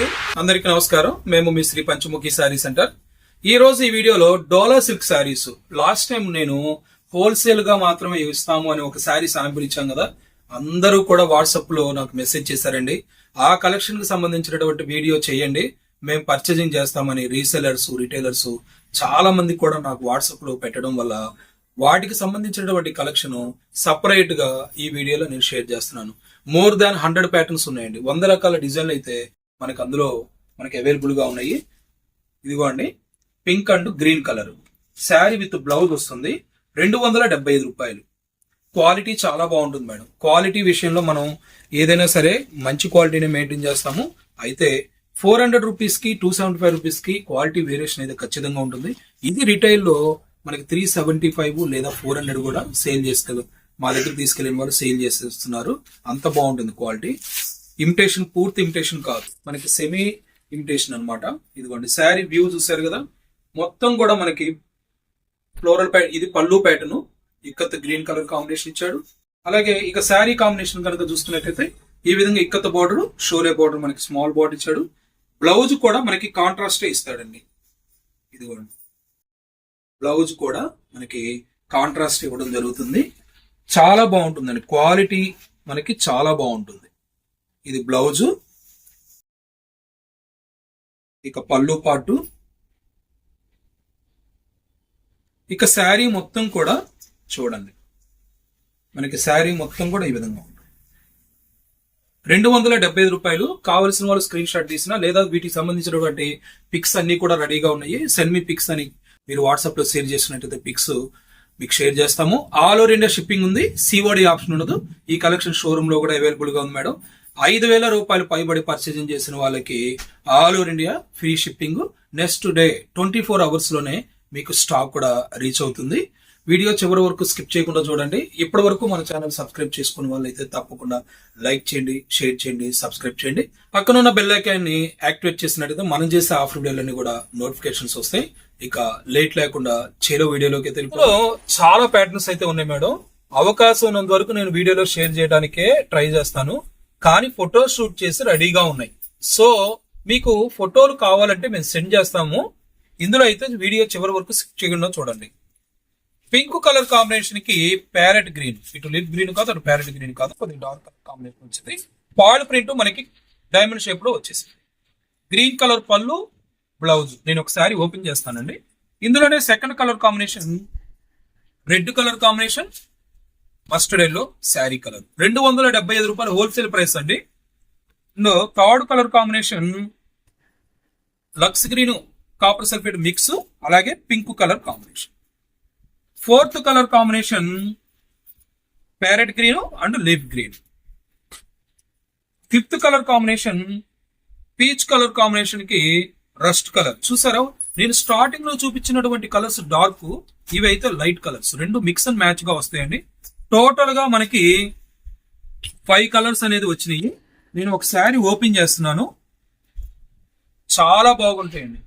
అండి. అందరికీ నమస్కారం. మేము మీ శ్రీ పంచముఖి శారీ సెంటర్. ఈ రోజు ఈ వీడియోలో Dola silk saris. Last time నేను హోల్సేల్గా మాత్రమే ఇస్తాము అని ఒక శారీ శాంపుల్ ఇచ్చాం కదా. అందరూ కూడా వాట్సాప్లో నాకు మెసేజ్ చేశారండి. ఆ కలెక్షన్కి సంబంధించినటువంటి వీడియో చేయండి. మేము పర్చేజింగ్ చేస్తామని రీసెలర్స్ రిటైలర్స్ చాలా మంది కూడా నాకు వాట్సాప్లో పెట్టడం వల్ల వాటికి సంబంధించినటువంటి కలెక్షన్ సపరేట్గా ఈ వీడియోలో నేను షేర్ చేస్తున్నాను. మోర్ దాన్ హండ్రెడ్ ప్యాటర్న్స్ ఉన్నాయండి. వంద రకాల డిజైన్లు అయితే మనకి అందులో మనకి అవైలబుల్గా ఉన్నాయి. ఇదిగోండి pink and green colour sari with blouse వస్తుంది. రెండు వందల డెబ్బై ఐదు రూపాయలు. క్వాలిటీ చాలా బాగుంటుంది మేడం. క్వాలిటీ విషయంలో మనం ఏదైనా సరే మంచి క్వాలిటీని మెయింటైన్ చేస్తాము. అయితే ఫోర్ హండ్రెడ్ రూపీస్కి టూ సెవెంటీ ఫైవ్ రూపీస్కి క్వాలిటీ వేరియేషన్ అయితే ఖచ్చితంగా ఉంటుంది. ఇది రిటైల్లో మనకి త్రీ సెవెంటీ ఫైవ్ లేదా ఫోర్ హండ్రెడ్ కూడా సేల్ చేస్తారు. మా దగ్గర తీసుకెళ్ళిన వాళ్ళు సేల్ చేసేస్తున్నారు అంత బాగుంటుంది క్వాలిటీ. ఇమిటేషన్ పూర్తి ఇమిటేషన్ కాదు. మనకి సెమీ ఇమిటేషన్ అన్నమాట. ఇదిగోండి శారీ వ్యూ చూసారు కదా? మొత్తం కూడా మనకి ఫ్లోరల్ ప్యాట్ ఇది pallu pattern ikat green colour combination ఇచ్చాడు. అలాగే ఇక శారీ కాంబినేషన్ కనుక చూసుకున్నట్టయితే ఈ విధంగా ఇక్కత్ బార్డర్ షోలే బార్డర్ మనకి స్మాల్ బార్డర్ ఇచ్చాడు. బ్లౌజ్ కూడా మనకి కాంట్రాస్టే ఇస్తాడండి. ఇదిగోండి. బ్లౌజ్ కూడా మనకి కాంట్రాస్ట్ ఇవ్వడం జరుగుతుంది. చాలా బాగుంటుందండి. క్వాలిటీ మనకి చాలా బాగుంటుంది. ఇది బ్లౌజు ఇక పళ్ళు పాటు. ఇక శారీ మొత్తం కూడా చూడండి. మనకి శారీ మొత్తం కూడా ఈ విధంగా ఉంటుంది. రెండు వందల డెబ్బై ఐదు రూపాయలు కావలసిన వాళ్ళు స్క్రీన్ షాట్ తీసినా లేదా వీటికి సంబంధించినటువంటి పిక్స్ అన్ని కూడా రెడీగా ఉన్నాయి. సెండ్ మీ పిక్స్ అని మీరు వాట్సాప్లో షేర్ చేసినట్టయితే పిక్స్ మీకు షేర్ చేస్తాము. ఆల్ ఓవర్ ఇండియా షిప్పింగ్ ఉంది. సిఓడి ఆప్షన్ ఉండదు. ఈ కలెక్షన్ షోరూమ్లో కూడా అవైలబుల్గా ఉంది మేడం ఐదు వేల రూపాయలు పైబడి పర్చేజింగ్ చేసిన వాళ్ళకి all over India free shipping next day twenty four అవర్స్లోనే మీకు స్టాక్ కూడా రీచ్ అవుతుంది. వీడియో చివరి వరకు స్కిప్ చేయకుండా చూడండి. ఇప్పటి వరకు మన ఛానల్ సబ్స్క్రైబ్ చేసుకున్న వాళ్ళైతే తప్పకుండా లైక్ చేయండి షేర్ చేయండి సబ్స్క్రైబ్ చేయండి. పక్కన ఉన్న బెల్ ఐకాన్ని యాక్టివేట్ చేసినట్టయితే మనం చేసే ఆఫర్ వీడియోలన్నీ కూడా నోటిఫికేషన్స్ వస్తాయి. ఇక లేట్ లేకుండా చేలో వీడియోలోకి తెలుపు చాలా ప్యాటర్న్స్ అయితే ఉన్నాయి మేడం. అవకాశం ఉన్నంత వరకు నేను వీడియోలో షేర్ చేయడానికే ట్రై చేస్తాను. కానీ ఫోటో షూట్ చేసి రెడీగా ఉన్నాయి. సో మీకు ఫోటోలు కావాలంటే మేము సెండ్ చేస్తాము. ఇందులో అయితే వీడియో చివరి వరకు స్కిప్ చేయకుండా చూడండి. పింక్ కలర్ కాంబినేషన్కి ప్యారెట్ గ్రీన్. ఇటు లిప్ గ్రీన్ కాదు అటు ప్యారెట్ గ్రీన్ కాదు. కొద్దిగా డార్క్ కలర్ కాంబినేషన్ వచ్చింది. పాల్ ప్రింట్ మనకి డైమండ్ షేప్లో వచ్చేసింది. Green colour pallu blouse. నేను ఒకసారి ఓపెన్ చేస్తానండి. ఇందులోనే second colour combination red colour combination mustard yellow sari colour రెండు వందల డెబ్బై ఐదు రూపాయలు హోల్సేల్ ప్రైస్ అండి. Third colour combination lux green copper sulphate mix అలాగే pink colour combination fourth colour combination parrot green and leaf green fifth colour combination peach colour కాంబినేషన్కి rust colour చూసారా? నేను స్టార్టింగ్లో చూపించినటువంటి కలర్స్ డార్క్ ఇవి అయితే లైట్ కలర్స్ రెండు మిక్స్ అండ్ మ్యాచ్గా వస్తాయండి. టోటల్గా మనకి ఫైవ్ కలర్స్ అనేది వచ్చినాయి. నేను ఒకసారి ఓపెన్ చేస్తున్నాను. చాలా బాగుంటాయండి.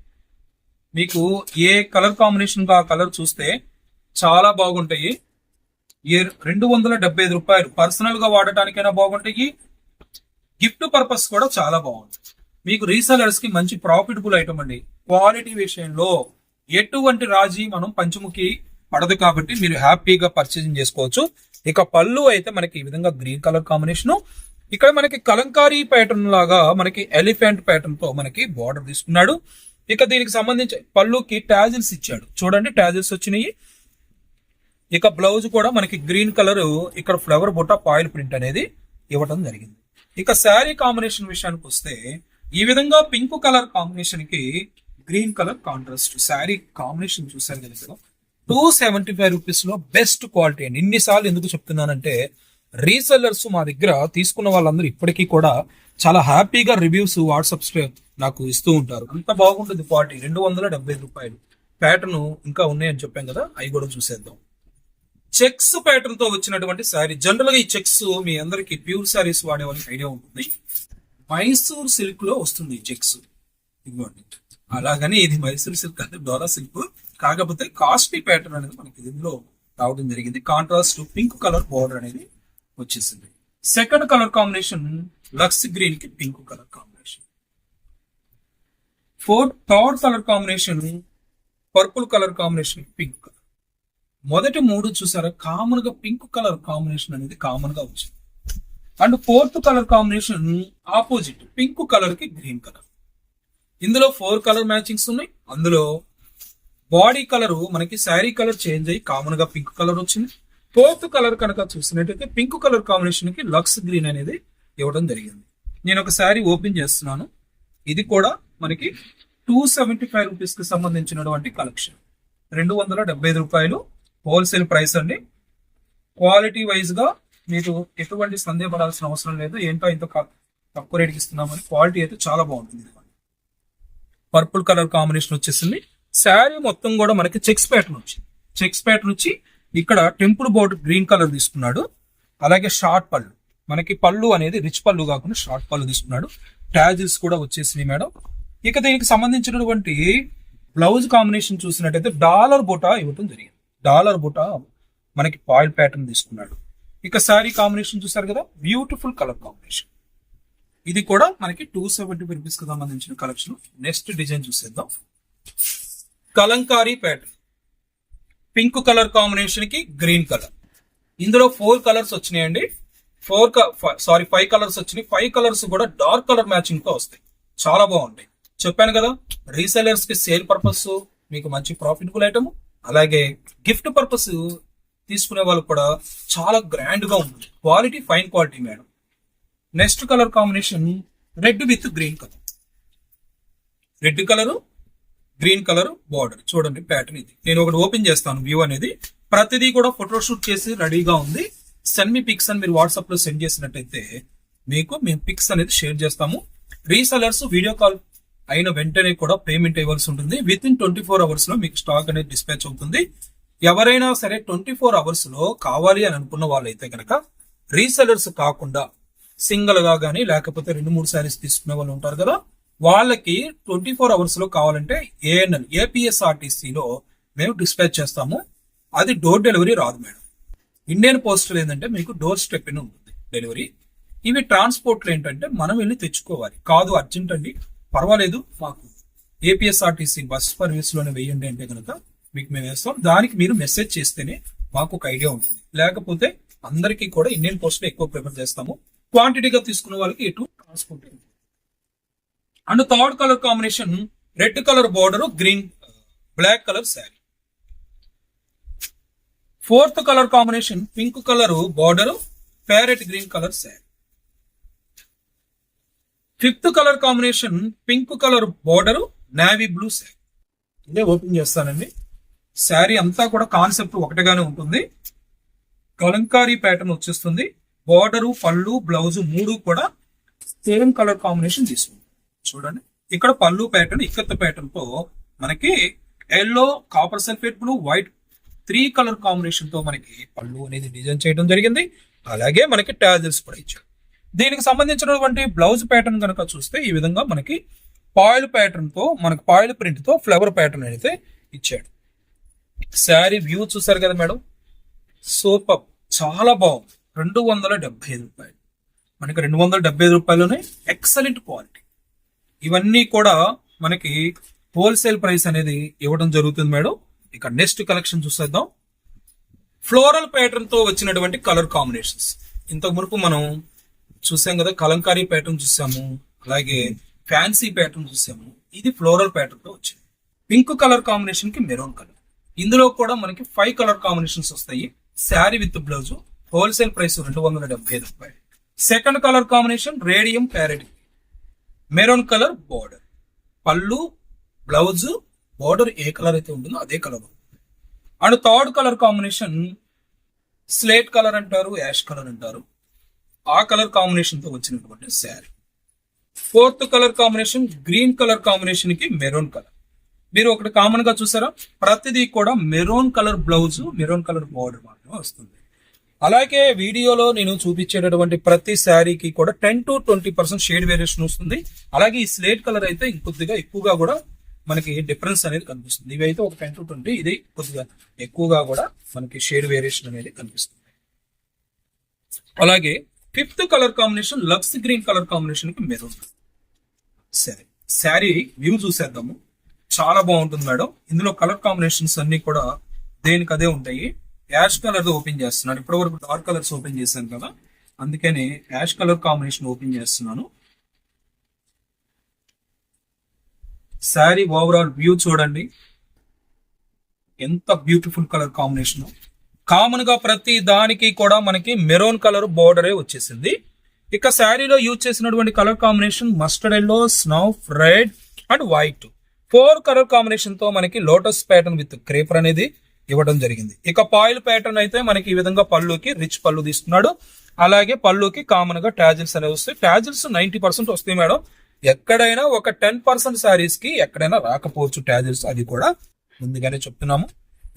మీకు ఏ కలర్ కాంబినేషన్ ఆ కలర్ చూస్తే చాలా బాగుంటాయి. ఏ రెండు వందల డెబ్బై ఐదు రూపాయలు పర్సనల్గా వాడటానికైనా బాగుంటాయి. గిఫ్ట్ పర్పస్ కూడా చాలా బాగుంటుంది మీకు రీసెలర్స్కి మంచి ప్రాఫిటబుల్ ఐటమ్ అండి. క్వాలిటీ విషయంలో ఎటువంటి రాజీ మనం పంచముఖి పడదు కాబట్టి మీరు హ్యాపీగా పర్చేసింగ్ చేసుకోవచ్చు. ఇక పళ్ళు అయితే మనకి ఈ విధంగా గ్రీన్ కలర్ కాంబినేషన్. ఇక్కడ మనకి కలంకారీ ప్యాటర్న్ లాగా మనకి ఎలిఫెంట్ ప్యాటర్న్తో మనకి బార్డర్ తీసుకున్నాడు. ఇక దీనికి సంబంధించి పళ్ళుకి టాజిల్స్ ఇచ్చాడు. చూడండి టాజిల్స్ వచ్చినాయి. ఇక బ్లౌజ్ కూడా మనకి గ్రీన్ కలర్ ఇక్కడ ఫ్లవర్ బుట్ట పాయిల్ ప్రింట్ అనేది ఇవ్వటం జరిగింది. ఇక శారీ కాంబినేషన్ విషయానికి వస్తే ఈ విధంగా పింక్ కలర్ కాంబినేషన్కి green colour contrast sari combination చూసారు కదా టూ సెవెంటీ ఫైవ్ రూపీస్లో బెస్ట్ క్వాలిటీ అండి. ఇన్నిసార్లు ఎందుకు చెప్తున్నానంటే రీసెల్లర్స్ మా దగ్గర తీసుకున్న వాళ్ళందరూ ఇప్పటికీ కూడా చాలా హ్యాపీగా రివ్యూస్ వాట్సాప్స్ నాకు ఇస్తూ ఉంటారు. అంత బాగుంటుంది క్వాలిటీ రెండు వందల డెబ్బై రూపాయలు. ప్యాటర్న్ ఇంకా ఉన్నాయని చెప్పాం కదా అవి కూడా చూసేద్దాం. చెక్స్ ప్యాటర్న్తో వచ్చినటువంటి శారీ జనరల్గా ఈ చెక్స్ మీ అందరికి ప్యూర్ శారీస్ వాడే వాళ్ళకి ఐడియా ఉంటుంది. మైసూర్ సిల్క్లో వస్తుంది ఈ చెక్స్ ఇదిగోండి. అలాగని ఇది మైసూర్ సిల్క్ అంటే డోరా సిల్క్ కాకపోతే కాస్ట్లీ ప్యాటర్న్ అనేది మనకి ఇందులో రావడం జరిగింది. కాంట్రాస్ట్ పింక్ కలర్ బార్డర్ అనేది వచ్చేసింది. సెకండ్ కలర్ కాంబినేషన్ లక్స్ గ్రీన్కి pink colour combination fourth third colour combination purple colour combination pink colour మొదటి మూడు చూసారా? కామన్గా పింక్ కలర్ కాంబినేషన్ అనేది కామన్గా వచ్చింది. And fourth colour combination opposite pink కలర్కి గ్రీన్ కలర్ ఇందులో ఫోర్ కలర్ మ్యాచింగ్స్ ఉన్నాయి. అందులో బాడీ కలర్ మనకి శారీ కలర్ చేంజ్ అయ్యి కామన్గా పింక్ కలర్ వచ్చింది. ఫోర్త్ కలర్ కనుక చూసినట్టయితే పింక్ కలర్ కాంబినేషన్కి లక్స్ గ్రీన్ అనేది ఇవ్వడం జరిగింది. నేను ఒక శారీ ఓపెన్ చేస్తున్నాను. ఇది కూడా మనకి టూ సెవెంటీ ఫైవ్ రూపీస్కి సంబంధించినటువంటి కలెక్షన్. రెండు వందల డెబ్బై ఐదు రూపాయలు హోల్సేల్ ప్రైస్ అండి. క్వాలిటీ వైజ్గా మీకు ఎటువంటి సందేహపడాల్సిన అవసరం లేదు. ఏంటో ఇంత తక్కువ రేటుకి ఇస్తున్నామని క్వాలిటీ అయితే చాలా బాగుంటుంది. పర్పుల్ కలర్ కాంబినేషన్ వచ్చేసింది. శారీ మొత్తం కూడా మనకి చెక్స్ ప్యాటర్న్ వచ్చింది. చెక్స్ ప్యాటర్న్ వచ్చి ఇక్కడ టెంపుల్ బోర్డు గ్రీన్ కలర్ తీసుకున్నాడు. అలాగే షార్ట్ పళ్ళు. మనకి పళ్ళు అనేది రిచ్ పళ్ళు కాకుండా షార్ట్ పళ్ళు తీసుకున్నాడు. ట్యాజిల్స్ కూడా వచ్చేసినాయి మేడం. ఇక దీనికి సంబంధించినటువంటి బ్లౌజ్ కాంబినేషన్ చూసినట్టయితే డాలర్ బుటా ఇవ్వటం జరిగింది. డాలర్ బుటా మనకి పాయిల్ ప్యాటర్న్ తీసుకున్నాడు. ఇక శారీ కాంబినేషన్ చూసారు కదా? Beautiful colour combination. ఇది కూడా మనకి టూ సెవెంటీ రూపీస్కి సంబంధించిన కలెక్షన్ నెక్స్ట్ డిజైన్ చూసేద్దాం. కలంకారీ ప్యాటర్న్ పింక్ కలర్ కాంబినేషన్కి గ్రీన్ కలర్. ఇందులో ఫోర్ కలర్స్ వచ్చినాయండి. ఫోర్ సారీ ఫైవ్ కలర్స్ వచ్చినాయి. ఫైవ్ కలర్స్ కూడా డార్క్ కలర్ మ్యాచింగ్తో వస్తాయి. చాలా బాగుంటాయి. చెప్పాను కదా రీసెలర్స్కి సేల్ పర్పస్ మీకు మంచి ప్రాఫిటబుల్ ఐటమ్. అలాగే గిఫ్ట్ పర్పస్ తీసుకునే వాళ్ళు కూడా చాలా గ్రాండ్గా ఉంది. ఉంటుంది quality fine quality madam. Next colour combination red with green colour. Red colour green colour border. చూడండి ప్యాటర్న్ ఇది. నేను ఒకటి ఓపెన్ చేస్తాను వ్యూ అనేది. ప్రతిదీ కూడా ఫోటోషూట్ చేసి రెడీగా ఉంది. సెండ్ మీ పిక్స్ అని మీరు వాట్సాప్లో సెండ్ చేసినట్టయితే మీకు మేము పిక్స్ అనేది షేర్ చేస్తాము. రీసెలర్స్ వీడియో కాల్ అయిన వెంటనే కూడా పేమెంట్ ఇవ్వాల్సి ఉంటుంది. విత్ ఇన్ ట్వంటీ ఫోర్ అవర్స్లో మీకు స్టాక్ అనేది డిస్పాచ్ అవుతుంది. ఎవరైనా సరే ట్వంటీ ఫోర్ అవర్స్లో కావాలి అని అనుకున్న వాళ్ళైతే కనుక రీసెలర్స్ కాకుండా సింగిల్గా కానీ లేకపోతే రెండు మూడు శారీస్ తీసుకునే వాళ్ళు ఉంటారు కదా వాళ్ళకి ట్వంటీ ఫోర్ అవర్స్లో కావాలంటే ఏఎన్ఎల్ ఏపీఎస్ఆర్టీసీలో మేము డిస్పాచ్ చేస్తాము. అది డోర్ డెలివరీ రాదు మేడం. ఇండియన్ పోస్టల్ ఏంటంటే మీకు డోర్ స్టెప్ అని ఉంటుంది డెలివరీ. ఇవి ట్రాన్స్పోర్ట్లు ఏంటంటే మనం వెళ్ళి తెచ్చుకోవాలి. కాదు అర్జెంట్ అండి. పర్వాలేదు మాకు ఏపీఎస్ఆర్టీసీ బస్ సర్వీస్లోనే వెయ్యండి అంటే కనుక మీకు మేము వేస్తాం. దానికి మీరు మెసేజ్ చేస్తేనే మాకు ఒక ఐడియా ఉంటుంది. లేకపోతే అందరికీ కూడా ఇండియన్ పోస్ట్ ఎక్కువ ప్రిఫర్ చేస్తాము. క్వాంటిటీగా తీసుకున్న వాళ్ళకి ఎటు transport and third colour combination red colour border green black colour sari. Fourth colour combination pink colour border parrot green colour sari. Fifth colour combination pink colour border navy blue sari. ఇదే open చేస్తానండి. శారీ అంతా కూడా concept ఒకటిగానే ఉంటుంది. Kalamkari pattern వచ్చేస్తుంది. Border pallu blouse మూడు కూడా same colour combination తీసుకుంది చూడండి. ఇక్కడ పళ్ళు ప్యాటర్న్ ఇక్కత్త ప్యాటర్న్తో మనకి yellow copper sulphate blue white three colour కాంబినేషన్తో మనకి పళ్ళు అనేది డిజైన్ చేయడం జరిగింది. అలాగే మనకి టాజల్స్ కూడా ఇచ్చారు. దీనికి సంబంధించినటువంటి బ్లౌజ్ ప్యాటర్న్ కనుక చూస్తే ఈ విధంగా మనకి పాయిల్ ప్యాటర్న్తో మనకి పాయిల్ ప్రింట్తో ఫ్లవర్ ప్యాటర్న్ అయితే ఇచ్చాడు. శారీ వ్యూ చూసారు కదా మేడం? సూపర్. చాలా బాగుంది. రెండు వందల డెబ్బై ఐదు రూపాయలు. మనకి రెండు వందల డెబ్బై ఐదు రూపాయలునే ఎక్సలెంట్ క్వాలిటీ ఇవన్నీ కూడా మనకి హోల్సేల్ ప్రైస్ అనేది ఇవ్వడం జరుగుతుంది మేడం. ఇక నెక్స్ట్ కలెక్షన్ చూసేద్దాం. ఫ్లోరల్ ప్యాటర్న్తో వచ్చినటువంటి కలర్ కాంబినేషన్స్ ఇంతకు మునుపు మనం చూసాం కదా కలంకారీ ప్యాటర్న్ చూసాము అలాగే ఫ్యాన్సీ ప్యాటర్న్ చూసాము. ఇది ఫ్లోరల్ ప్యాటర్న్తో వచ్చింది. పింక్ కలర్ కాంబినేషన్కి మెరూన్ కలర్ ఇందులో కూడా మనకి ఫైవ్ కలర్ కాంబినేషన్స్ వస్తాయి. Sari with blouse wholesale price రెండు వందల డెబ్బై ఐదు రూపాయలు. Second colour combination radium parrot maroon colour border pallu blouse border ఏ కలర్ అయితే ఉంటుందో అదే colour and third colour combination slate colour అంటారు యాష్ కలర్ అంటారు. ఆ కలర్ కాంబినేషన్తో వచ్చినటువంటి sari fourth colour combination green colour కాంబినేషన్కి మెరూన్ కలర్ మీరు ఒకటి కామన్గా చూసారా? ప్రతిదీ కూడా maroon colour blouse maroon colour border మాత్రమే వస్తుంది. అలాగే వీడియోలో నేను చూపించేటటువంటి ప్రతి శారీకి కూడా ten to twenty percent shade variation వస్తుంది. అలాగే ఈ స్లేట్ కలర్ అయితే ఇంకొద్దిగా ఎక్కువగా కూడా మనకి డిఫరెన్స్ అనేది కనిపిస్తుంది. ఇవి అయితే ఒక టెన్ టు ట్వంటీ ఇది కొద్దిగా ఎక్కువగా కూడా మనకి షేడ్ వేరియేషన్ అనేది కనిపిస్తుంది. అలాగే fifth colour combination lux green colour కాంబినేషన్కి మెరూన్ సరే శారీ వ్యూ చూసేద్దాము. చాలా బాగుంటుంది మేడం. ఇందులో కలర్ కాంబినేషన్స్ అన్ని కూడా దేనికి అదే ఉంటాయి. యాష్ కలర్ ఓపెన్ చేస్తున్నాను. ఇప్పటి వరకు డార్క్ కలర్స్ ఓపెన్ చేశాను కదా అందుకని యాష్ కలర్ కాంబినేషన్ ఓపెన్ చేస్తున్నాను. శారీ ఓవరాల్ వ్యూ చూడండి. ఎంత బ్యూటిఫుల్ కలర్ కాంబినేషన్. కామన్గా ప్రతి దానికి కూడా మనకి మెరూన్ కలర్ బోర్డరే వచ్చేసింది. ఇక శారీలో యూజ్ చేసినటువంటి colour combination mustard yellow snuff red and white. Four colour కాంబినేషన్తో మనకి లోటస్ ప్యాటర్న్ విత్ క్రేపర్ అనేది ఇవ్వడం జరిగింది. ఇక పాయిల్ ప్యాటర్న్ అయితే మనకి ఈ విధంగా పళ్ళుకి రిచ్ పళ్ళు తీసుకున్నాడు అలాగే పళ్ళుకి కామన్గా టాజిల్స్ అనేవి వస్తాయి. టాజిల్స్ నైన్టీ పర్సెంట్ వస్తాయి మేడం. ఎక్కడైనా ఒక టెన్ పర్సెంట్ శారీస్కి ఎక్కడైనా రాకపోవచ్చు టాజిల్స్ అది కూడా ముందుగానే చెప్తున్నాము.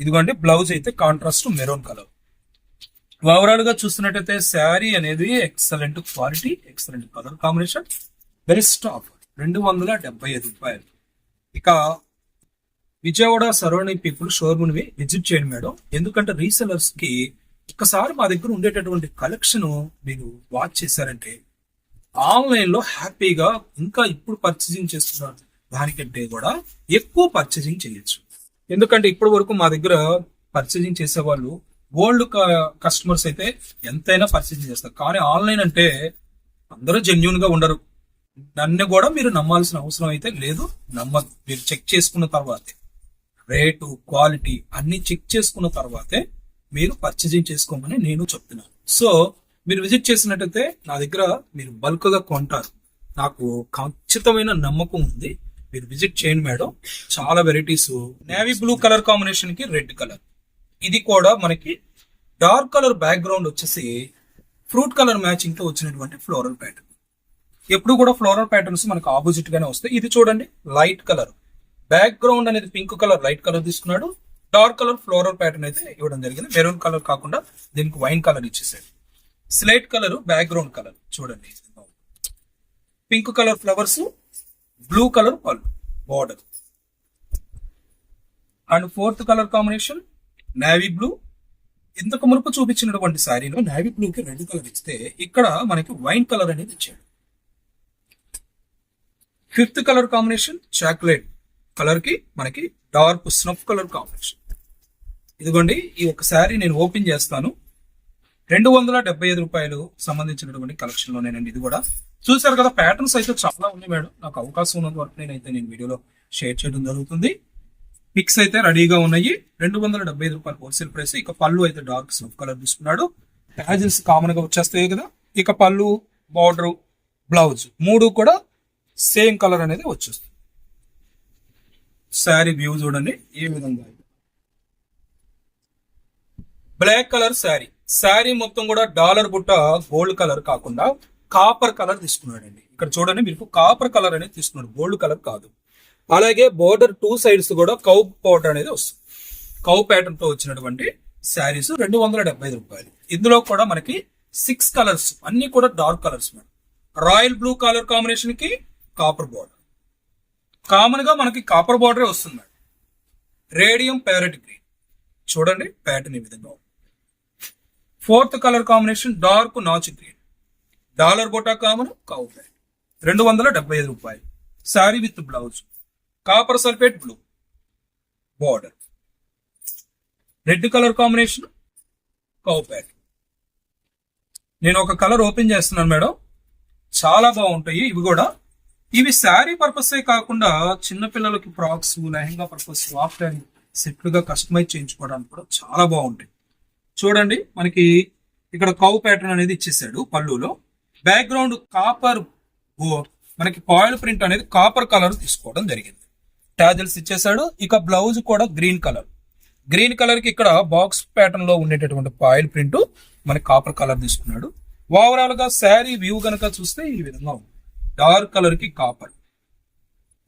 ఇదిగోండి బ్లౌజ్ అయితే కాంట్రాస్ట్ మెరూన్ కలర్. ఓవరాల్గా చూస్తున్నట్టయితే శారీ అనేది excellent quality excellent colour combination. Best offer రెండు వందల డెబ్బై ఐదు రూపాయలు. ఇక విజయవాడ సరౌండింగ్ పీపుల్ షోరూమ్ని విజిట్ చేయండి మేడం. ఎందుకంటే రీసెలర్స్కి ఒక్కసారి మా దగ్గర ఉండేటటువంటి కలెక్షన్ మీరు వాచ్ చేశారంటే ఆన్లైన్లో హ్యాపీగా ఇంకా ఇప్పుడు పర్చేసింగ్ చేస్తున్నారు దానికంటే కూడా ఎక్కువ పర్చేసింగ్ చేయొచ్చు. ఎందుకంటే ఇప్పటి వరకు మా దగ్గర పర్చేసింగ్ చేసే వాళ్ళు ఓల్డ్ కస్టమర్స్ అయితే ఎంతైనా పర్చేసింగ్ చేస్తారు. కానీ ఆన్లైన్ అంటే అందరూ జెన్యున్గా ఉండరు. నన్ను కూడా మీరు నమ్మాల్సిన అవసరం అయితే లేదు. నమ్మదు మీరు చెక్ చేసుకున్న తర్వాతే. రేటు క్వాలిటీ అన్ని చెక్ చేసుకున్న తర్వాతే మీరు పర్చేజింగ్ చేసుకోమని నేను చెప్తున్నాను. సో మీరు విజిట్ చేసినట్టయితే నా దగ్గర మీరు బల్క్గా కొంటారు. నాకు ఖచ్చితమైన నమ్మకం ఉంది. మీరు విజిట్ చేయండి మేడం. చాలా వెరైటీస్ నేవీ బ్లూ కలర్ కాంబినేషన్కి రెడ్ కలర్ ఇది కూడా మనకి డార్క్ కలర్ బ్యాక్గ్రౌండ్ వచ్చేసి ఫ్రూట్ కలర్ మ్యాచింగ్తో వచ్చినటువంటి ఫ్లోరల్ ప్యాటర్న్ ఎప్పుడు కూడా ఫ్లోరల్ ప్యాటర్న్స్ మనకు ఆపోజిట్ గానే వస్తాయి. ఇది చూడండి లైట్ కలర్ బ్యాక్గ్రౌండ్ అనేది పింక్ కలర్ లైట్ కలర్ తీసుకున్నాడు. డార్క్ కలర్ ఫ్లోరల్ ప్యాటర్న్ అయితే ఇవ్వడం జరిగింది. మెరూన్ కలర్ కాకుండా దీనికి వైన్ కలర్ ఇచ్చేసాడు. స్లేట్ కలర్ బ్యాక్గ్రౌండ్ కలర్ చూడండి. Pink colour flowers blue colour pallu border and fourth colour combination navy blue ఇంతకు మునుపు చూపించినటువంటి శారీలో నేవీ బ్లూ కి రెడ్ కలర్ ఇస్తే ఇక్కడ మనకి వైన్ కలర్ అనేది ఇచ్చాడు. ఫిఫ్త్ కలర్ కాంబినేషన్ చాక్లెట్ కలర్కి మనకి డార్క్ స్నఫ్ కలర్ కాంబినేషన్. ఇదిగోండి ఈ ఒక శారీ నేను ఓపెన్ చేస్తాను. రెండు వందల డెబ్బై ఐదు రూపాయలు సంబంధించినటువంటి కలెక్షన్ లోనేనండి ఇది కూడా. చూసారు కదా ప్యాటర్న్స్ అయితే చాలా ఉంది మేడం. నాకు అవకాశం ఉన్నంత వరకు నేనైతే నేను వీడియోలో షేర్ చేయడం జరుగుతుంది. పిక్స్ అయితే రెడీగా ఉన్నాయి. రెండు వందల డెబ్బై ఐదు రూపాయలు హోల్సేల్ ప్రైస్. ఇక పళ్ళు అయితే డార్క్ స్నఫ్ కలర్ తీసుకున్నాడు. ప్యాజిల్స్ కామన్గా వచ్చేస్తాయి కదా. ఇక పళ్ళు బార్డర్ బ్లౌజ్ మూడు కూడా సేమ్ కలర్ అనేది వచ్చేస్తుంది. శారీ వ్యూ చూడండి ఏ విధంగా బ్లాక్ కలర్ శారీ. శారీ మొత్తం కూడా డాలర్ బుట్ట గోల్డ్ కలర్ కాకుండా కాపర్ కలర్ తీసుకున్నాడండి. ఇక్కడ చూడండి మీరు కాపర్ కలర్ అనేది తీసుకున్నాడు. గోల్డ్ కలర్ కాదు. అలాగే బోర్డర్ టూ సైడ్స్ కూడా కౌ పౌడర్ అనేది వస్తుంది. కౌ ప్యాటర్న్తో వచ్చినటువంటి శారీస్ రెండు వందల డెబ్బై ఐదు రూపాయలు. ఇందులో కూడా మనకి సిక్స్ కలర్స్ అన్ని కూడా dark colours madam. Royal blue colour కాంబినేషన్కి కాపర్ బోర్డర్. కామన్గా మనకి కాపర్ బార్డరే వస్తుంది మేడం. రేడియం ప్యారెట్ గ్రీన్ చూడండి ప్యాటర్న్ ఈ విధంగా ఫోర్త్ కలర్ కాంబినేషన్ డార్క్ నాచ్ గ్రీన్ డాలర్ బొటా కామన్ కౌ ప్యాట్ రెండు వందల డెబ్బై ఐదు రూపాయలు. Sari with blouse copper sulphate blue border red colour combination cow ప్యాట్ నేను ఒక కలర్ ఓపెన్ చేస్తున్నాను మేడం. చాలా బాగుంటాయి. ఇవి కూడా ఇవి శారీ పర్పసే కాకుండా చిన్నపిల్లలకి ఫ్రాక్స్ లెహంగా పర్పస్ సాఫ్ట్ అని సెట్లుగా కస్టమైజ్ చేయించుకోవడానికి కూడా చాలా బాగుంటాయి. చూడండి మనకి ఇక్కడ కౌ ప్యాటర్న్ అనేది ఇచ్చేసాడు పళ్ళులో. బ్యాక్గ్రౌండ్ కాపర్ మనకి పాయిల్ ప్రింట్ అనేది కాపర్ కలర్ తీసుకోవడం జరిగింది. టాజల్స్ ఇచ్చేసాడు ఇక బ్లౌజ్ కూడా గ్రీన్ కలర్. గ్రీన్ కలర్కి ఇక్కడ బాక్స్ ప్యాటర్న్లో ఉండేటటువంటి పాయిల్ ప్రింట్ మనకి కాపర్ కలర్ తీసుకున్నాడు. ఓవరాల్గా శారీ వ్యూ గనక చూస్తే ఈ విధంగా ఉంది. డార్క్ కలర్కి కాపర్.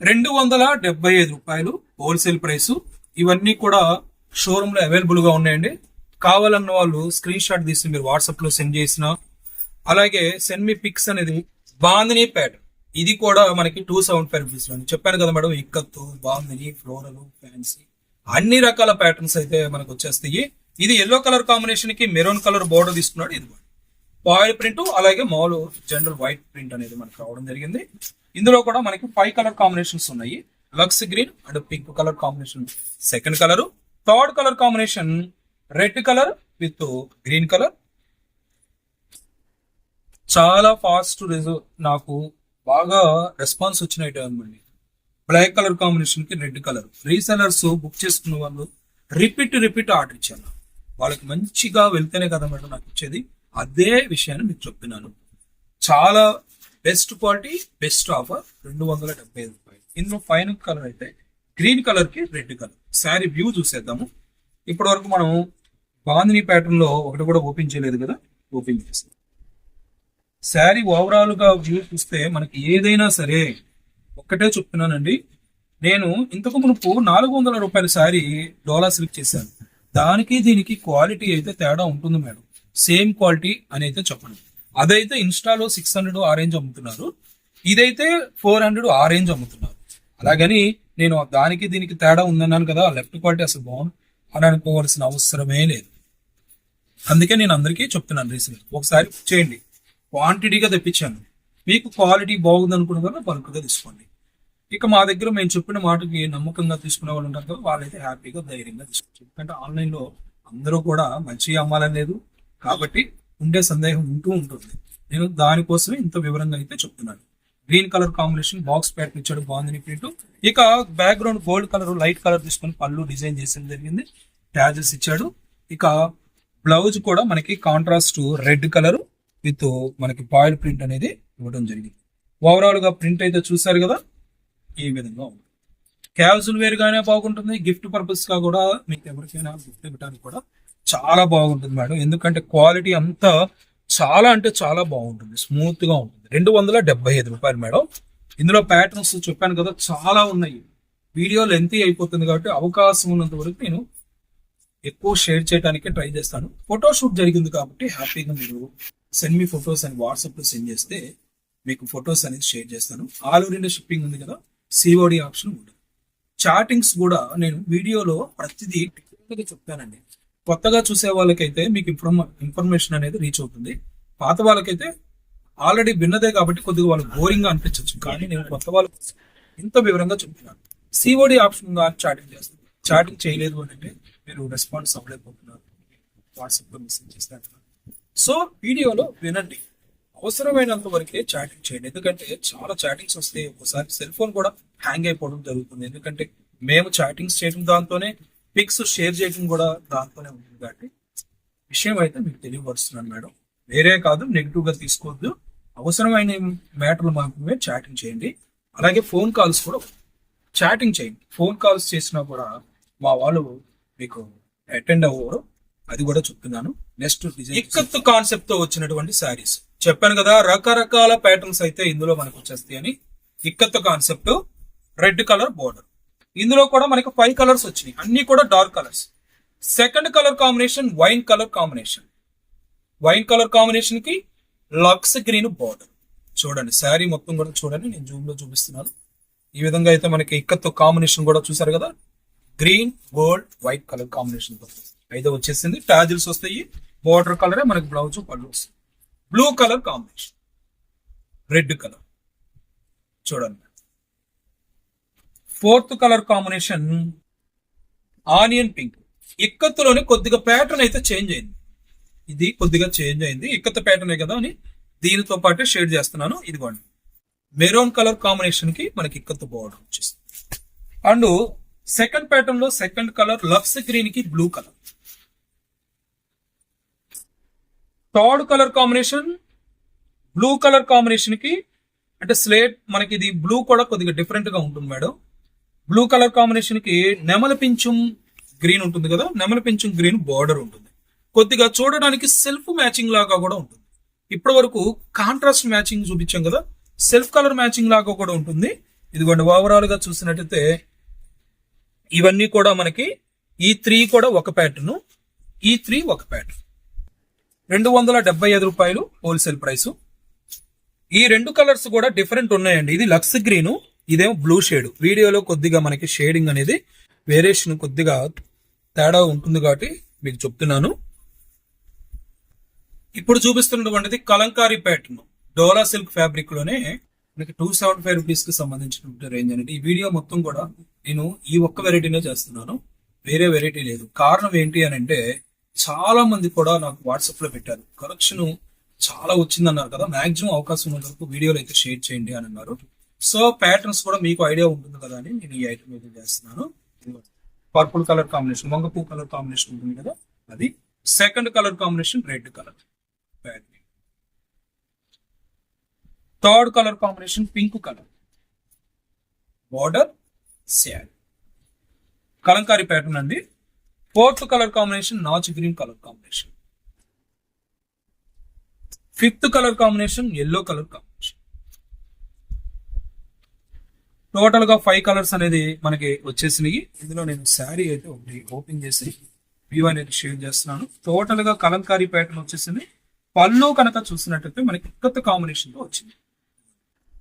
రెండు వందల డెబ్బై ఐదు రూపాయలు హోల్సేల్ ప్రైస్. ఇవన్నీ కూడా షోరూమ్లో అవైలబుల్గా ఉన్నాయండి. కావాలన్న వాళ్ళు స్క్రీన్ షాట్ తీసి మీరు వాట్సాప్లో సెండ్ చేసిన అలాగే సెండ్ మీ పిక్స్ అనేది బాందిని ప్యాటర్న్ ఇది కూడా మనకి టూ సెవెన్ ఫైవ్ రూపీస్ చెప్పాను కదా madam ikat bandhani floral fancy అన్ని రకాల ప్యాటర్న్స్ అయితే మనకు వచ్చేస్తాయి. ఇది ఎల్లో కలర్ కాంబినేషన్కి మెరూన్ కలర్ బోర్డర్ తీసుకున్నాడు ఇది కూడా ఫాయిల్ ప్రింట్ అలాగే మామూలు జనరల్ వైట్ ప్రింట్ అనేది మనకు రావడం జరిగింది. ఇందులో కూడా మనకి ఫైవ్ కలర్ కాంబినేషన్స్ ఉన్నాయి. Lux green and pink colour combination second colour third colour combination red colour with green colour చాలా ఫాస్ట్ నాకు బాగా రెస్పాన్స్ వచ్చిన ఐటమ్ అండి. బ్లాక్ కలర్ కాంబినేషన్కి రెడ్ కలర్ రీసెలర్స్ బుక్ చేసుకున్న వాళ్ళు రిపీట్ రిపీట్ ఆర్డర్ ఇచ్చాను వాళ్ళకి మంచిగా వెళ్తేనే కదా మేడం నాకు ఇచ్చేది. అదే విషయాన్ని మీకు చెప్తున్నాను చాలా బెస్ట్ క్వాలిటీ బెస్ట్ ఆఫర్ రెండు వందల డెబ్బై ఐదు రూపాయలు. ఇందులో ఫైన్ కలర్ అయితే గ్రీన్ కలర్కి రెడ్ కలర్ శారీ వ్యూ చూసేద్దాము. ఇప్పటి వరకు మనం బాందిని ప్యాటర్న్లో ఒకటి కూడా ఓపెన్ చేయలేదు కదా ఓపెన్ చేస్తాం శారీ ఓవరాల్గా వ్యూ చూస్తే మనకి ఏదైనా సరే ఒక్కటే చెప్తున్నానండి. నేను ఇంతకు మునుపు నాలుగు వందల రూపాయల శారీ డోలా సిల్క్ చేశాను. దానికి దీనికి క్వాలిటీ అయితే తేడా ఉంటుంది మేడం. సేమ్ క్వాలిటీ అని అయితే చెప్పండి అదైతే ఇన్స్టాలో సిక్స్ హండ్రెడ్ ఆ రేంజ్ అమ్ముతున్నారు. ఇదైతే ఫోర్ హండ్రెడ్ ఆ రేంజ్ అమ్ముతున్నారు. అలాగని నేను దానికి దీనికి తేడా ఉందన్నాను కదా లెఫ్ట్ క్వాలిటీ అసలు బాగుంది అని అనుకోవాల్సిన అవసరమే లేదు. అందుకే నేను అందరికీ చెప్తున్నాను రీసెంట్ ఒకసారి చేయండి. క్వాంటిటీగా తెప్పించాను. మీకు క్వాలిటీ బాగుంది అనుకున్న కదా బల్క్గా తీసుకోండి. ఇక మా దగ్గర మేము చెప్పిన మాటకి నమ్మకంగా తీసుకునే వాళ్ళు ఉంటారు కదా వాళ్ళైతే హ్యాపీగా ధైర్యంగా తీసుకోవచ్చు ఎందుకంటే ఆన్లైన్లో అందరూ కూడా మంచిగా అమ్మాలని లేదు. కాబట్టి ఉండే సందేహం ఉంటూ ఉంటుంది. నేను దానికోసమే ఇంత వివరంగా అయితే చెప్తున్నాను. Green colour combination box pattern ఇచ్చాడు బాగుంది ప్రింట్ ఇక background gold colour light colour తీసుకొని పళ్ళు డిజైన్ చేసిన జరిగింది. ట్యాజెస్ ఇచ్చాడు. ఇక బ్లౌజ్ కూడా మనకి కాంట్రాస్ట్ రెడ్ కలర్ విత్ మనకి బాయిల్ ప్రింట్ అనేది ఇవ్వడం జరిగింది. ఓవరాల్గా ప్రింట్ అయితే చూసారు కదా? ఈ విధంగా ఉంది. క్యాజువల్ వేర్గానే బాగుంటుంది. గిఫ్ట్ పర్పస్గా కూడా మీకు ఎవరికైనా గిఫ్ట్ ఇవ్వడానికి కూడా చాలా బాగుంటుంది మేడం. ఎందుకంటే క్వాలిటీ అంతా చాలా అంటే చాలా బాగుంటుంది. స్మూత్గా ఉంటుంది. రెండు వందల డెబ్బై ఐదు రూపాయలు మేడం. ఇందులో ప్యాటర్న్స్ చెప్పాను కదా చాలా ఉన్నాయి. వీడియో లెంత్ అయిపోతుంది కాబట్టి అవకాశం ఉన్నంత వరకు నేను ఎక్కువ షేర్ చేయడానికి ట్రై చేస్తాను. ఫోటోషూట్ జరిగింది కాబట్టి హ్యాపీగా మీరు సెండ్ మీ ఫొటోస్ అని వాట్సాప్లో సెండ్ చేస్తే మీకు ఫొటోస్ అనేది షేర్ చేస్తాను. ఆల్ ఓవర్ ఇండియా షిప్పింగ్ ఉంది కదా సిఓడి ఆప్షన్ ఉంటుంది. చాటింగ్స్ కూడా నేను వీడియోలో ప్రతిదీ చెప్తానండి కొత్తగా చూసే వాళ్ళకైతే మీకు ఇన్ఫర్మ ఇన్ఫర్మేషన్ అనేది రీచ్ అవుతుంది. పాత వాళ్ళకైతే ఆల్రెడీ విన్నదే కాబట్టి కొద్దిగా వాళ్ళు బోరింగ్గా అనిపించవచ్చు కానీ నేను కొత్త వాళ్ళకి ఇంత వివరంగా చెప్తున్నాను సిఓడి ఆప్షన్ ఉందా చాటింగ్ చేస్తాను. చాటింగ్ చేయలేదు అని అంటే మీరు రెస్పాన్స్ అవ్వలేకపోతున్నారు. వాట్సాప్లో మెసేజ్ చేస్తారు సో వీడియోలో వినండి. అవసరమైనంత వరకే చాటింగ్ చేయండి. ఎందుకంటే చాలా చాటింగ్స్ వస్తే ఒకసారి సెల్ ఫోన్ కూడా హ్యాంగ్ అయిపోవడం జరుగుతుంది. ఎందుకంటే మేము చాటింగ్స్ చేయడం దాంతోనే పిక్స్ షేర్ చేయడం కూడా దాంతోనే ఉంటుంది కాబట్టి విషయం అయితే మీకు తెలియపరుస్తున్నాను మేడం. వేరే కాదు నెగిటివ్గా తీసుకోవద్దు. అవసరమైన మ్యాటర్లు మాత్రమే చాటింగ్ చేయండి. అలాగే ఫోన్ కాల్స్ కూడా చాటింగ్ చేయండి. ఫోన్ కాల్స్ చేసినా కూడా మా వాళ్ళు మీకు అటెండ్ అవ్వరు. అది కూడా చెప్తున్నాను. నెక్స్ట్ ఇక్కత్తు కాన్సెప్ట్తో వచ్చినటువంటి శారీస్ చెప్పాను కదా రకరకాల ప్యాటర్న్స్ అయితే ఇందులో మనకు వచ్చేస్తాయి అని ikat concept red colour border ఇందులో కూడా మనకి ఫైవ్ కలర్స్ వచ్చినాయి. అన్ని కూడా dark colours second colour combination wine colour combination wine colour కాంబినేషన్కి లక్స్ గ్రీన్ బార్డర్ చూడండి శారీ మొత్తం కూడా చూడండి నేను జూమ్లో చూపిస్తున్నాను. ఈ విధంగా అయితే మనకి ఇక్కత్తో కాంబినేషన్ కూడా చూసారు కదా? Green gold white colour combination అయితే వచ్చేసింది టాజిల్స్ వస్తాయి బార్డర్ కలరే మనకి బ్లౌజ్ పళ్ళు వస్తుంది blue colour combination red colour చూడండి. Fourth colour combination onion pink. ఇక్కత్తులోనే కొద్దిగా ప్యాటర్న్ అయితే చేంజ్ అయింది. ఇది కొద్దిగా చేంజ్ అయింది. ఇక్కత్ ప్యాటర్న్ కదా అని దీనితో పాటే షేడ్ చేస్తున్నాను. ఇదిగోండి. మెరూన్ కలర్ కాంబినేషన్కి మనకి ఇక్కత్ బోర్డర్ వచ్చేస్తుంది అండ్ సెకండ్ ప్యాటర్న్లో సెకండ్ కలర్ లక్స్ గ్రీన్కి blue colour. Third colour combination blue colour కాంబినేషన్కి అంటే స్లేట్ మనకి ఇది బ్లూ కూడా కొద్దిగా డిఫరెంట్గా ఉంటుంది మేడం. బ్లూ కలర్ కాంబినేషన్కి నెమల పింఛం గ్రీన్ ఉంటుంది కదా? నెమల పింఛం గ్రీన్ బార్డర్ ఉంటుంది. కొద్దిగా చూడడానికి సెల్ఫ్ మ్యాచింగ్ లాగా కూడా ఉంటుంది. ఇప్పటి వరకు కాంట్రాస్ట్ మ్యాచింగ్ చూపించాం కదా? సెల్ఫ్ కలర్ మ్యాచింగ్ లాగా కూడా ఉంటుంది. ఇదిగోండి ఓవరాల్గా చూసినట్టయితే ఇవన్నీ కూడా మనకి ఈ త్రీ కూడా ఒక ప్యాటర్ను ఈ త్రీ ఒక ప్యాటర్న్ రెండు వందల డెబ్బై ఐదు రూపాయలు హోల్సేల్ ప్రైస్ ఈ రెండు కలర్స్ కూడా డిఫరెంట్ ఉన్నాయండి. ఇది లక్స్ గ్రీను ఇదేమో బ్లూ షేడ్ వీడియోలో కొద్దిగా మనకి షేడింగ్ అనేది వేరియేషన్ కొద్దిగా తేడా ఉంటుంది కాబట్టి మీకు చెప్తున్నాను. ఇప్పుడు చూపిస్తున్నటువంటిది కలంకారీ ప్యాటర్న్ డోలా సిల్క్ ఫ్యాబ్రిక్లోనే మనకి టూ సెవెంటీ ఫైవ్ రూపీస్కి సంబంధించిన రేంజ్ అనేది. ఈ వీడియో మొత్తం కూడా నేను ఈ ఒక్క వెరైటీనే చేస్తున్నాను. వేరే వెరైటీ లేదు. కారణం ఏంటి అని అంటే చాలా మంది కూడా నాకు వాట్సాప్లో పెట్టారు. కలెక్షన్ చాలా వచ్చింది అన్నారు కదా. మాక్సిమం అవకాశం ఉన్న వరకు వీడియోలు అయితే షేర్ చేయండి అని అన్నారు. సో ప్యాటర్న్స్ కూడా మీకు ఐడియా ఉంటుంది కదా అని నేను ఈ ఐటమ్ అయితే చేస్తున్నాను. పర్పుల్ కలర్ కాంబినేషన్ వంగపూ కలర్ కాంబినేషన్ ఉంటుంది కదా అది. Second colour combination red colour pattern third colour combination pink colour border sari kalamkari pattern అండి. Fourth colour combination notch green colour combination fifth colour combination yellow colour combination టోటల్గా five colours అనేది మనకి వచ్చేసినాయి. ఇందులో నేను శారీ అయితే ఒకటి ఓపెన్ చేసి వ్యూ అనేది షేర్ చేస్తున్నాను. టోటల్గా కలంకారీ ప్యాటర్న్ వచ్చేసింది. పళ్ళు కనుక చూసినట్టయితే మనకి ఇక్కత్ కాంబినేషన్లో వచ్చింది.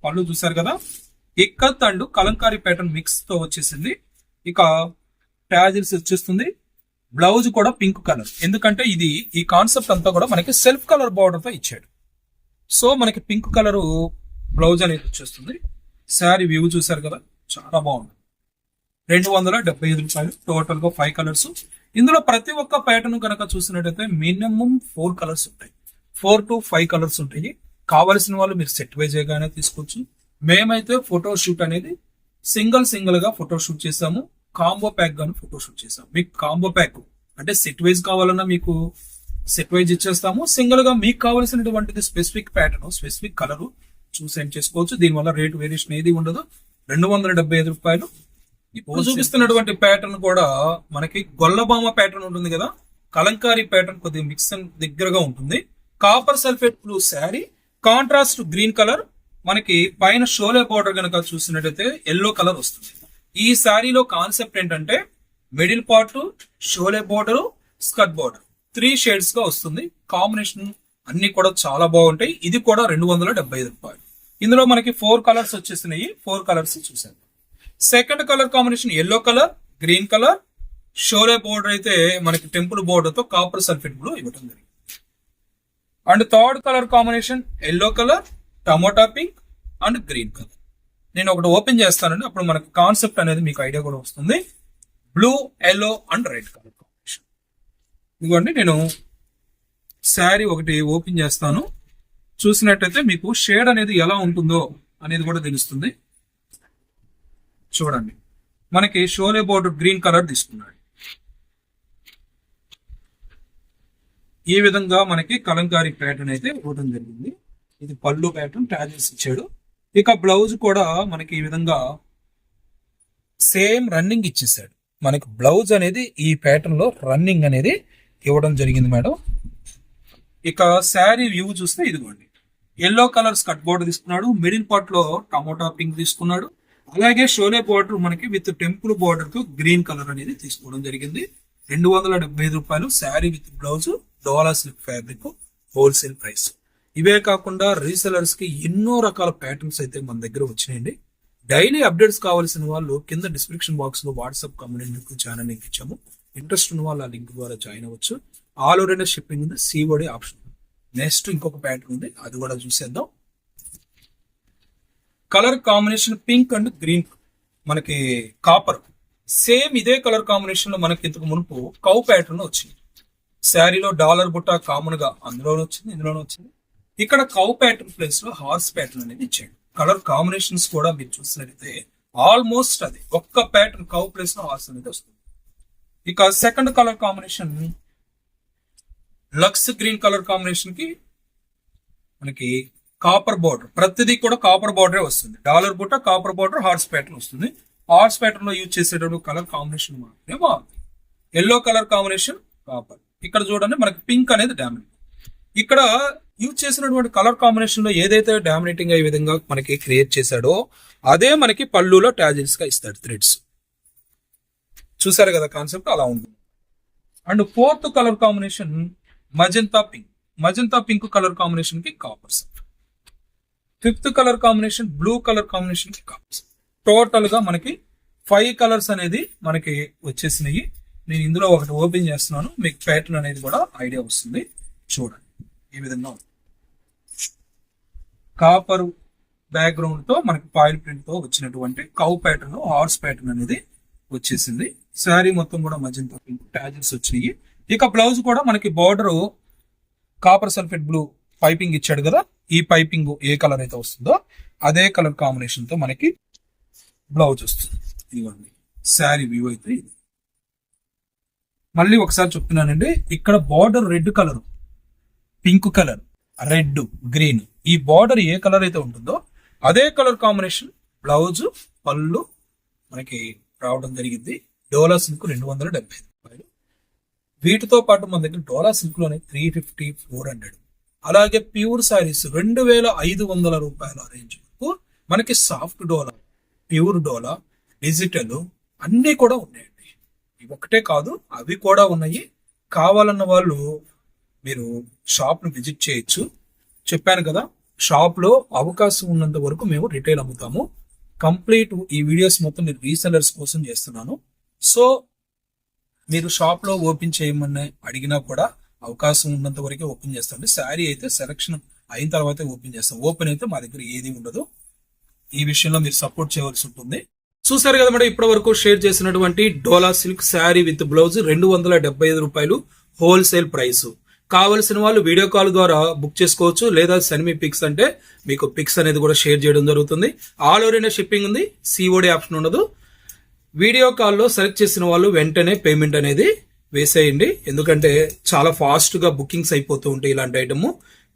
పళ్ళు చూసారు కదా? ఇక్కత్ అండ్ కలంకారీ ప్యాటర్న్ మిక్స్తో వచ్చేసింది. ఇక ట్యాజిల్స్ వచ్చేస్తుంది. బ్లౌజ్ కూడా పింక్ కలర్ ఎందుకంటే ఇది ఈ కాన్సెప్ట్ అంతా కూడా మనకి సెల్ఫ్ కలర్ బార్డర్తో ఇచ్చాడు. సో మనకి పింక్ కలర్ బ్లౌజ్ అనేది వచ్చేస్తుంది. శారీ వ్యూ చూసారు కదా? చాలా బాగుంది. రెండు వందల డెబ్బై ఐదు రూపాయలు టోటల్గా ఫైవ్ కలర్స్ ఇందులో ప్రతి ఒక్క ప్యాటర్న్ కనుక చూసినట్టయితే మినిమం ఫోర్ కలర్స్ ఉంటాయి. ఫోర్ టు ఫైవ్ కలర్స్ ఉంటాయి. కావలసిన వాళ్ళు మీరు సెట్ వైజ్ గానే తీసుకోవచ్చు. మేమైతే ఫోటో షూట్ అనేది సింగిల్ సింగిల్గా ఫోటో షూట్ చేసాము కాంబో ప్యాక్ గాను ఫోటో షూట్ చేసాము మీకు కాంబో ప్యాక్ అంటే సెట్ వైజ్ కావాలన్నా మీకు సెట్ వైజ్ ఇచ్చేస్తాము. సింగిల్గా మీకు కావాల్సినటువంటిది స్పెసిఫిక్ ప్యాటర్న్ స్పెసిఫిక్ కలర్ చూసి సెండ్ చేసుకోవచ్చు. దీనివల్ల రేట్ వేరియేషన్ ఏది ఉండదు. రెండు వందల డెబ్బై ఐదు రూపాయలు. ఇప్పుడు చూపిస్తున్నటువంటి ప్యాటర్న్ కూడా మనకి గొల్లబామ ప్యాటర్న్ ఉంటుంది కదా? కలంకారీ ప్యాటర్న్ కొద్దిగా మిక్స్ దగ్గరగా ఉంటుంది. Copper sulphate blue sari contrast green colour మనకి పైన షోలే బార్డర్ కనుక చూసినట్టయితే ఎల్లో కలర్ వస్తుంది. ఈ శారీలో కాన్సెప్ట్ ఏంటంటే మిడిల్ పార్ట్ షోలే బార్డర్ స్కర్ట్ బార్డర్ త్రీ షేడ్స్గా వస్తుంది. కాంబినేషన్ అన్ని కూడా చాలా బాగుంటాయి. ఇది కూడా రెండు వందల డెబ్బై ఐదు రూపాయలు. ఇందులో మనకి ఫోర్ కలర్స్ వచ్చేసినాయి. ఫోర్ కలర్స్ చూసాను second colour combination yellow colour green colour. Sholay border అయితే మనకి టెంపుల్ బోర్డర్తో కాపర్ సల్ఫేట్ బ్లూ ఇవ్వడం జరిగింది. And third colour combination yellow colour tomato pink and green colour. నేను ఒకటి ఓపెన్ చేస్తానండి. అప్పుడు మనకి కాన్సెప్ట్ అనేది మీకు ఐడియా కూడా వస్తుంది. Blue yellow and red colour combination. ఇదిగోండి నేను శారీ ఒకటి ఓపెన్ చేస్తాను. చూసినట్టయితే మీకు షేడ్ అనేది ఎలా ఉంటుందో అనేది కూడా తెలుస్తుంది. చూడండి. మనకి షోలే బోర్డర్ గ్రీన్ కలర్ తీసుకున్నాడు. ఈ విధంగా మనకి కలంకారీ ప్యాటర్న్ అయితే ఇవ్వడం జరిగింది. ఇది పళ్ళు ప్యాటర్న్ ట్యాజెస్ ఇచ్చాడు. ఇక బ్లౌజ్ కూడా మనకి ఈ విధంగా సేమ్ రన్నింగ్ ఇచ్చేసాడు. మనకి బ్లౌజ్ అనేది ఈ ప్యాటర్న్లో రన్నింగ్ అనేది ఇవ్వడం జరిగింది మేడం. ఇక శారీ వ్యూ చూస్తే ఇదిగోండి. ఎల్లో కలర్ స్కట్ బోర్డర్ తీసుకున్నాడు మిడిల్ పార్ట్లో టమోటా పింక్ తీసుకున్నాడు. అలాగే షోలే బార్డర్ మనకి విత్ టెంపుల్ బార్డర్కు గ్రీన్ కలర్ అనేది తీసుకోవడం జరిగింది. రెండు వందల డెబ్బై ఐదు రూపాయలు sari with blouse dola silk fabric wholesale price ఇవే కాకుండా రీసెలర్స్కి ఎన్నో రకాల ప్యాటర్న్స్ అయితే మన దగ్గర వచ్చినాయండి. డైలీ అప్డేట్స్ కావాల్సిన వాళ్ళు కింద డిస్క్రిప్షన్ బాక్స్లో వాట్సాప్ కమ్యూనిటీ ఛానల్ లింక్ ఇచ్చాము. ఇంట్రెస్ట్ ఉన్న వాళ్ళు ఆ లింక్ ద్వారా జాయిన్ అవ్వచ్చు. ఆల్ ఓవర్ ఇండియా షిప్పింగ్ ఉంది సిఓడి ఆప్షన్ నెక్స్ట్ ఇంకొక ప్యాటర్న్ ఉంది అది కూడా చూసేద్దాం. Colour combination pink and green మనకి కాపర్ సేమ్ ఇదే కలర్ కాంబినేషన్లో మనకి ఇంతకు మునుపు కౌ ప్యాటర్న్ వచ్చింది. శారీలో డాలర్ బుట్ట కామన్గా అందులోనే వచ్చింది ఇందులోనే వచ్చింది. ఇక్కడ కౌ ప్యాటర్న్ ప్లేస్లో హార్స్ ప్యాటర్న్ అనేది ఇచ్చాడు. కలర్ కాంబినేషన్స్ కూడా మీరు చూసినట్లయితే ఆల్మోస్ట్ అది. ఒక్క ప్యాటర్న్ కౌ ప్లేస్లో హార్స్ అనేది వస్తుంది. ఇక second colour combination lux green colour కాంబినేషన్కి మనకి కాపర్ బార్డర్ ప్రతిదీ కూడా కాపర్ బార్డరే వస్తుంది. డాలర్ బుట్ట కాపర్ బార్డర్ హార్స్ ప్యాటర్న్ వస్తుంది. హార్స్ ప్యాటర్న్లో యూజ్ చేసేటప్పుడు కలర్ కాంబినేషన్ మాత్రమే బాగుంది ఎల్లో కలర్ కాంబినేషన్ కాపర్ ఇక్కడ చూడండి మనకి పింక్ అనేది డామినేట్ ఇక్కడ యూజ్ చేసినటువంటి కలర్ కాంబినేషన్లో ఏదైతే డామినేటింగ్ అయ్యే విధంగా మనకి క్రియేట్ చేశాడో అదే మనకి పళ్ళులో ట్యాజిల్స్గా ఇస్తాడు థ్రెడ్స్ చూసారు కదా కాన్సెప్ట్ అలా ఉంటుంది. And fourth colour combination magenta pink magenta pink colour కాంబినేషన్కి copper sulphur fifth colour combination blue colour కాంబినేషన్కి కాపర్ టోటల్గా మనకి ఫైవ్ కలర్స్ అనేది మనకి వచ్చేసినాయి. నేను ఇందులో ఒకటి ఓపెన్ చేస్తున్నాను. మీకు ప్యాటర్న్ అనేది కూడా ఐడియా వస్తుంది. చూడండి. ఈ విధంగా కాపర్ బ్యాక్గ్రౌండ్తో మనకి పాయిల్ ప్రింట్తో వచ్చినటువంటి కౌ ప్యాటర్న్ హార్స్ ప్యాటర్న్ అనేది వచ్చేసింది. శారీ మొత్తం కూడా మజంతా పింక్ ట్యాజెస్ వచ్చినాయి. ఇక బ్లౌజ్ కూడా మనకి border copper sulphate blue piping ఇచ్చాడు కదా ఈ పైపింగ్ ఏ కలర్ అయితే వస్తుందో అదే కలర్ కాంబినేషన్తో మనకి బ్లౌజ్ వస్తుంది. ఇదిగోండి శారీ వ్యూ అయితే ఇది. మళ్ళీ ఒకసారి చెప్తున్నానండి ఇక్కడ border red colour pink colour red green ఈ బార్డర్ ఏ కలర్ అయితే ఉంటుందో అదే కలర్ కాంబినేషన్ బ్లౌజ్ పళ్ళు మనకి రావడం జరిగింది. డోలా సిల్క్ రెండు వందల డెబ్బై వీటితో పాటు మన దగ్గర డోలా సిల్క్లోనే త్రీ ఫిఫ్టీ ఫోర్ హండ్రెడ్ అలాగే ప్యూర్ శారీస్ రెండు వేల ఐదు వందల రూపాయల రేంజ్ వరకు మనకి soft dola pure dola digital అన్నీ కూడా ఉన్నాయండి. ఇవి ఒకటే కాదు అవి కూడా ఉన్నాయి. కావాలన్న వాళ్ళు మీరు షాప్ను విజిట్ చేయొచ్చు. చెప్పాను కదా షాప్లో అవకాశం ఉన్నంత వరకు మేము రిటైల్ అమ్ముతాము. కంప్లీట్ ఈ వీడియోస్ మొత్తం నేను రీసెలర్స్ కోసం చేస్తున్నాను. సో మీరు షాప్లో ఓపెన్ చేయమని అడిగినా కూడా అవకాశం ఉన్నంత వరకే ఓపెన్ చేస్తాం. శారీ అయితే సెలక్షన్ అయిన తర్వాతే ఓపెన్ చేస్తాం. ఓపెన్ అయితే మా దగ్గర ఏది ఉండదు. ఈ విషయంలో మీరు సపోర్ట్ చేయవలసి ఉంటుంది. చూసారు కదా మేడం ఇప్పటి వరకు షేర్ చేసినటువంటి dola silk sari with blouse రెండు వందల డెబ్బై ఐదు రూపాయలు హోల్సేల్ ప్రైస్ కావలసిన వాళ్ళు వీడియో కాల్ ద్వారా బుక్ చేసుకోవచ్చు. లేదా సెన్మి పిక్స్ అంటే మీకు పిక్స్ అనేది కూడా షేర్ చేయడం జరుగుతుంది. ఆల్ ఓవర్ ఇండియా షిప్పింగ్ ఉంది. సిఓడి ఆప్షన్ ఉండదు. వీడియో కాల్లో సెలెక్ట్ చేసిన వాళ్ళు వెంటనే పేమెంట్ అనేది వేసేయండి. ఎందుకంటే చాలా ఫాస్ట్గా బుకింగ్స్ అయిపోతూ ఉంటాయి ఇలాంటి ఐటమ్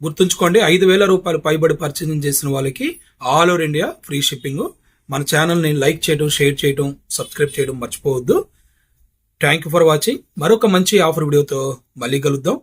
గుర్తుంచుకోండి ఐదు వేల రూపాయలు పైబడి పర్చేసింగ్ చేసిన వాళ్ళకి all over India free shipping మన ఛానల్ని లైక్ చేయడం షేర్ చేయడం సబ్స్క్రైబ్ చేయడం మర్చిపోవద్దు. థ్యాంక్ యూ ఫర్ వాచింగ్ మరొక మంచి ఆఫర్ వీడియోతో మళ్ళీ కలుద్దాం.